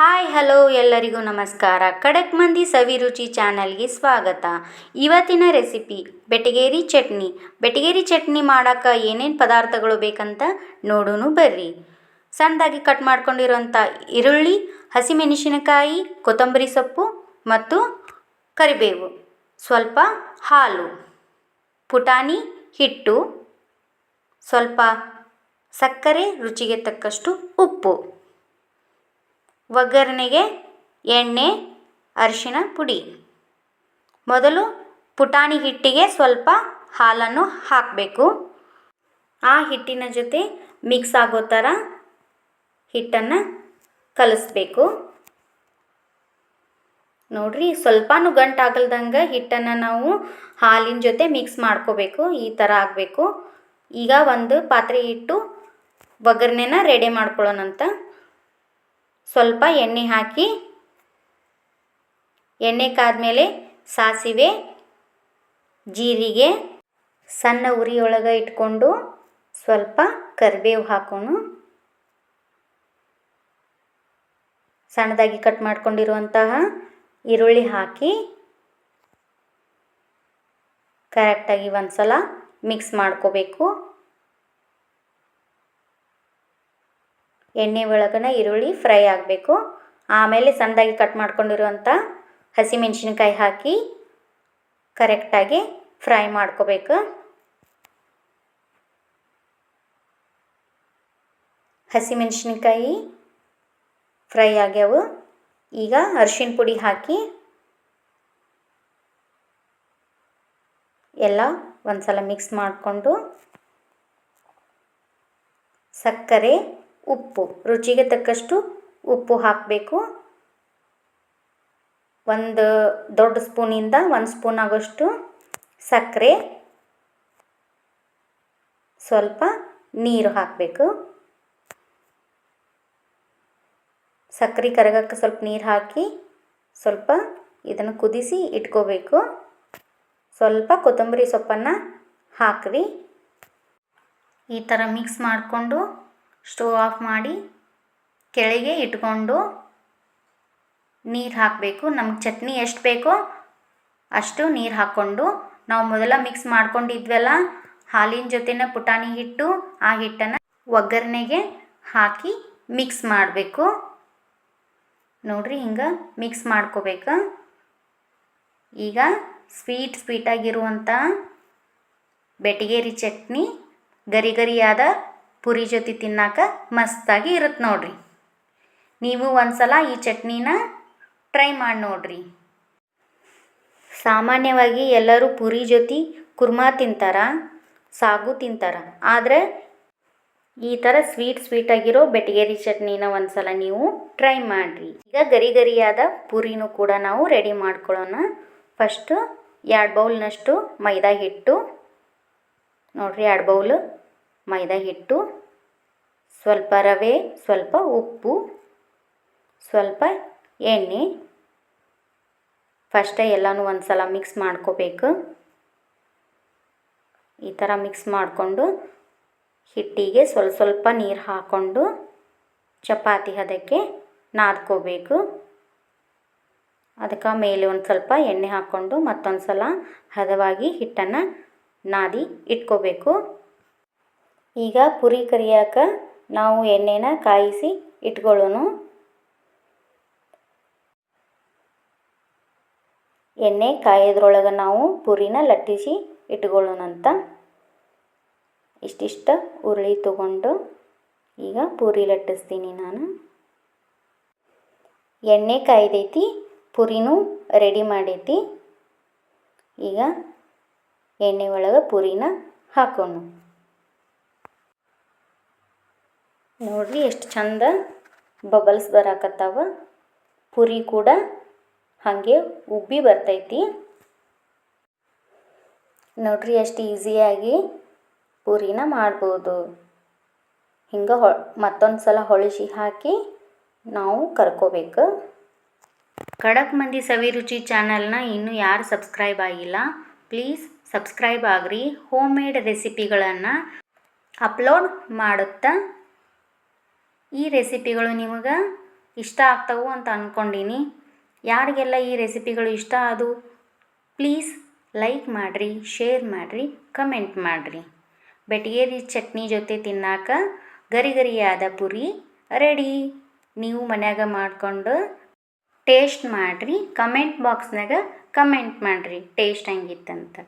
Hi, hello ಎಲ್ಲರಿಗೂ ನಮಸ್ಕಾರ. ಖಡಕ್ ಮಂದಿ ಸವಿರುಚಿ ಚಾನಲ್ಗೆ ಸ್ವಾಗತ. ಇವತ್ತಿನ ರೆಸಿಪಿ, ಬೆಟಗೇರಿ ಚಟ್ನಿ. ಬೆಟಗೇರಿ ಚಟ್ನಿ ಮಾಡೋಕ್ಕೆ ಏನೇನು ಪದಾರ್ಥಗಳು ಬೇಕಂತ ನೋಡೋಣ ಬರ್ರಿ. ಸಣ್ಣದಾಗಿ ಕಟ್ ಮಾಡ್ಕೊಂಡಿರುವಂಥ ಈರುಳ್ಳಿ, ಹಸಿಮೆಣಸಿನಕಾಯಿ, ಕೊತ್ತಂಬರಿ ಸೊಪ್ಪು ಮತ್ತು ಕರಿಬೇವು. ಸ್ವಲ್ಪ ಹಾಲು, ಪುಟಾಣಿ, ಹಿಟ್ಟು, ಸ್ವಲ್ಪ ಸಕ್ಕರೆ, ರುಚಿಗೆ ತಕ್ಕಷ್ಟು ಉಪ್ಪು. ಒಗ್ಗರಣೆಗೆ ಎಣ್ಣೆ, ಅರಿಶಿಣ, ಪುಡಿ. ಮೊದಲು ಪುಟಾಣಿ ಹಿಟ್ಟಿಗೆ ಸ್ವಲ್ಪ ಹಾಲನ್ನು ಹಾಕಬೇಕು. ಆ ಹಿಟ್ಟಿನ ಜೊತೆ ಮಿಕ್ಸ್ ಆಗೋ ಥರ ಹಿಟ್ಟನ್ನು ಕಲಿಸ್ಬೇಕು. ನೋಡ್ರಿ, ಸ್ವಲ್ಪನೂ ಗಂಟಾಗಲ್ದಂಗೆ ಹಿಟ್ಟನ್ನು ನಾವು ಹಾಲಿನ ಜೊತೆ ಮಿಕ್ಸ್ ಮಾಡ್ಕೋಬೇಕು, ಈ ಥರ ಆಗಬೇಕು. ಈಗ ಒಂದು ಪಾತ್ರೆ ಇಟ್ಟು ಒಗ್ಗರಣೆನ ರೆಡಿ ಮಾಡ್ಕೊಳ್ಳೋಣಂತ. ಸ್ವಲ್ಪ ಎಣ್ಣೆ ಹಾಕಿ, ಎಣ್ಣೆ ಕಾದ್ಮೇಲೆ ಸಾಸಿವೆ, ಜೀರಿಗೆ, ಸಣ್ಣ ಉರಿಯೊಳಗೆ ಇಟ್ಕೊಂಡು ಸ್ವಲ್ಪ ಕರಿಬೇವು ಹಾಕೋಣ. ಸಣ್ಣದಾಗಿ ಕಟ್ ಮಾಡ್ಕೊಂಡಿರುವಂತಹ ಈರುಳ್ಳಿ ಹಾಕಿ ಕರೆಕ್ಟಾಗಿ ಒಂದು ಸಲ ಮಿಕ್ಸ್ ಮಾಡ್ಕೋಬೇಕು. ಎಣ್ಣೆ ಒಳಗನ ಈರುಳ್ಳಿ ಫ್ರೈ ಆಗಬೇಕು. ಆಮೇಲೆ ಸಣ್ಣದಾಗಿ ಕಟ್ ಮಾಡ್ಕೊಂಡಿರುವಂಥ ಹಸಿಮೆಣ್ಸಿನ್ಕಾಯಿ ಹಾಕಿ ಕರೆಕ್ಟಾಗಿ ಫ್ರೈ ಮಾಡ್ಕೋಬೇಕು. ಹಸಿಮೆಣ್ಸಿನ್ಕಾಯಿ ಫ್ರೈ ಆಗ್ಯಾವು. ಈಗ ಅರ್ಶಿಣ ಪುಡಿ ಹಾಕಿ ಎಲ್ಲ ಒಂದು ಸಲ ಮಿಕ್ಸ್ ಮಾಡಿಕೊಂಡು ಸಕ್ಕರೆ ಉಪ್ಪು. ರುಚಿಗೆ ತಕ್ಕಷ್ಟು ಉಪ್ಪು ಹಾಕಬೇಕು. ಒಂದು ದೊಡ್ಡ ಸ್ಪೂನಿಂದ ಒಂದು ಸ್ಪೂನ್ ಆಗೋಷ್ಟು ಸಕ್ಕರೆ. ಸ್ವಲ್ಪ ನೀರು ಹಾಕಬೇಕು. ಸಕ್ಕರೆ ಕರಗಕ್ಕೆ ಸ್ವಲ್ಪ ನೀರು ಹಾಕಿ ಸ್ವಲ್ಪ ಇದನ್ನು ಕುದಿಸಿ ಇಟ್ಕೋಬೇಕು. ಸ್ವಲ್ಪ ಕೊತ್ತಂಬರಿ ಸೊಪ್ಪನ್ನು ಹಾಕ್ರಿ. ಈ ಥರ ಮಿಕ್ಸ್ ಮಾಡಿಕೊಂಡು ಸ್ಟವ್ ಆಫ್ ಮಾಡಿ ಕೆಳಗೆ ಇಟ್ಕೊಂಡು ನೀರು ಹಾಕಬೇಕು. ನಮ್ಗೆ ಚಟ್ನಿ ಎಷ್ಟು ಬೇಕೋ ಅಷ್ಟು ನೀರು ಹಾಕ್ಕೊಂಡು ನಾವು ಮೊದಲ ಮಿಕ್ಸ್ ಮಾಡ್ಕೊಂಡಿದ್ವಲ್ಲ, ಹಾಲಿನ ಜೊತೆನ ಪುಟಾಣಿ ಹಿಟ್ಟು, ಆ ಹಿಟ್ಟನ್ನು ಒಗ್ಗರಣೆಗೆ ಹಾಕಿ ಮಿಕ್ಸ್ ಮಾಡಬೇಕು. ನೋಡ್ರಿ ಹಿಂಗೆ ಮಿಕ್ಸ್ ಮಾಡ್ಕೋಬೇಕು. ಈಗ ಸ್ವೀಟ್ ಸ್ವೀಟಾಗಿರುವಂಥ ಬೆಟಗೇರಿ ಚಟ್ನಿ, ಗರಿ ಗರಿಯಾದ ಪುರಿ ಜೊತೆ ತಿನ್ನಾಕ ಮಸ್ತಾಗಿ ಇರುತ್ತೆ ನೋಡ್ರಿ. ನೀವು ಒಂದ್ಸಲ ಈ ಚಟ್ನಿನ ಟ್ರೈ ಮಾಡಿ ನೋಡ್ರಿ. ಸಾಮಾನ್ಯವಾಗಿ ಎಲ್ಲರೂ ಪುರಿ ಜೊತೆ ಕುರ್ಮಾ ತಿಂತಾರ, ಸಾಗು ತಿಂತಾರ. ಆದರೆ ಈ ಥರ ಸ್ವೀಟ್ ಸ್ವೀಟಾಗಿರೋ ಬೆಟಗೇರಿ ಚಟ್ನಿನ ಒಂದ್ಸಲ ನೀವು ಟ್ರೈ ಮಾಡಿರಿ. ಈಗ ಗರಿ ಗರಿಯಾದ ಪುರಿನೂ ಕೂಡ ನಾವು ರೆಡಿ ಮಾಡ್ಕೊಳ್ಳೋಣ. ಫಸ್ಟು ಎರಡು ಬೌಲ್ನಷ್ಟು ಮೈದಾ ಹಿಟ್ಟು. ನೋಡಿರಿ ಎರಡು ಬೌಲು ಮೈದಾ ಹಿಟ್ಟು, ಸ್ವಲ್ಪ ರವೆ, ಸ್ವಲ್ಪ ಉಪ್ಪು, ಸ್ವಲ್ಪ ಎಣ್ಣೆ. ಫಸ್ಟೇ ಎಲ್ಲನೂ ಒಂದು ಸಲ ಮಿಕ್ಸ್ ಮಾಡ್ಕೋಬೇಕು. ಈ ಥರ ಮಿಕ್ಸ್ ಮಾಡಿಕೊಂಡು ಹಿಟ್ಟಿಗೆ ಸ್ವಲ್ಪ ಸ್ವಲ್ಪ ನೀರು ಹಾಕ್ಕೊಂಡು ಚಪಾತಿ ಹದಕ್ಕೆ ನಾದ್ಕೋಬೇಕು. ಅದಕ್ಕೆ ಮೇಲೆ ಒಂದು ಸ್ವಲ್ಪ ಎಣ್ಣೆ ಹಾಕ್ಕೊಂಡು ಮತ್ತೊಂದು ಸಲ ಹದವಾಗಿ ಹಿಟ್ಟನ್ನು ನಾದಿ ಇಟ್ಕೋಬೇಕು. ಈಗ ಪುರಿ ಕರಿಯಾಕ ನಾವು ಎಣ್ಣೆನ ಕಾಯಿಸಿ ಇಟ್ಕೊಳ್ಳೋಣ. ಎಣ್ಣೆ ಕಾಯೋದ್ರೊಳಗೆ ನಾವು ಪುರಿನ ಲಟ್ಟಿಸಿ ಇಟ್ಕೊಳ್ಳೋಣಂತ ಇಷ್ಟಿಷ್ಟು ಉರುಳಿ ತಗೊಂಡು ಈಗ ಪೂರಿ ಲಟ್ಟಿಸ್ತೀನಿ ನಾನು. ಎಣ್ಣೆ ಕಾಯ್ದೈತಿ, ಪುರಿನೂ ರೆಡಿ ಮಾಡೈತಿ. ಈಗ ಎಣ್ಣೆ ಒಳಗೆ ಪುರಿನ ಹಾಕೋಣ. ನೋಡ್ರಿ ಎಷ್ಟು ಚಂದ ಬಬಲ್ಸ್ ಬರಾಕತ್ತಾವ. ಪುರಿ ಕೂಡ ಹಾಗೆ ಉಬ್ಬಿ ಬರ್ತೈತಿ. ನೋಡ್ರಿ ಎಷ್ಟು ಈಸಿಯಾಗಿ ಪೂರಿನ ಮಾಡ್ಬೋದು. ಹಿಂಗೆ ಹೊ, ಮತ್ತೊಂದು ಸಲ ಹೊಳಿಸಿ ಹಾಕಿ ನಾವು ಕರ್ಕೋಬೇಕು. ಖಡಕ್ ಮಂದಿ ಸವಿರುಚಿ ಚಾನಲ್ನ ಇನ್ನೂ ಯಾರು ಸಬ್ಸ್ಕ್ರೈಬ್ ಆಗಿಲ್ಲ, ಪ್ಲೀಸ್ ಸಬ್ಸ್ಕ್ರೈಬ್ ಆಗ್ರಿ. ಹೋಮ್ ಮೇಡ್ ರೆಸಿಪಿಗಳನ್ನು ಅಪ್ಲೋಡ್ ಮಾಡುತ್ತಾ ಈ ರೆಸಿಪಿಗಳು ನಿಮಗೆ ಇಷ್ಟ ಆಗ್ತವು ಅಂತ ಅಂದ್ಕೊಂಡೀನಿ ಯಾರಿಗೆಲ್ಲ ಈ ರೆಸಿಪಿಗಳು ಇಷ್ಟ ಅದು, ಪ್ಲೀಸ್ ಲೈಕ್ ಮಾಡಿರಿ, ಶೇರ್ ಮಾಡಿರಿ, ಕಮೆಂಟ್ ಮಾಡಿರಿ. ಬೆಟಗೇರಿ ಚಟ್ನಿ ಜೊತೆ ತಿನ್ನಾಕ ಗರಿ ಗರಿಯಾದ ಪುರಿ ರೆಡಿ. ನೀವು ಮನ್ಯಾಗ ಮಾಡಿಕೊಂಡು ಟೇಸ್ಟ್ ಮಾಡಿರಿ, ಕಮೆಂಟ್ ಬಾಕ್ಸ್ನಾಗ ಕಮೆಂಟ್ ಮಾಡಿರಿ, ಟೇಸ್ಟ್ ಹೆಂಗಿತ್ತಂತ.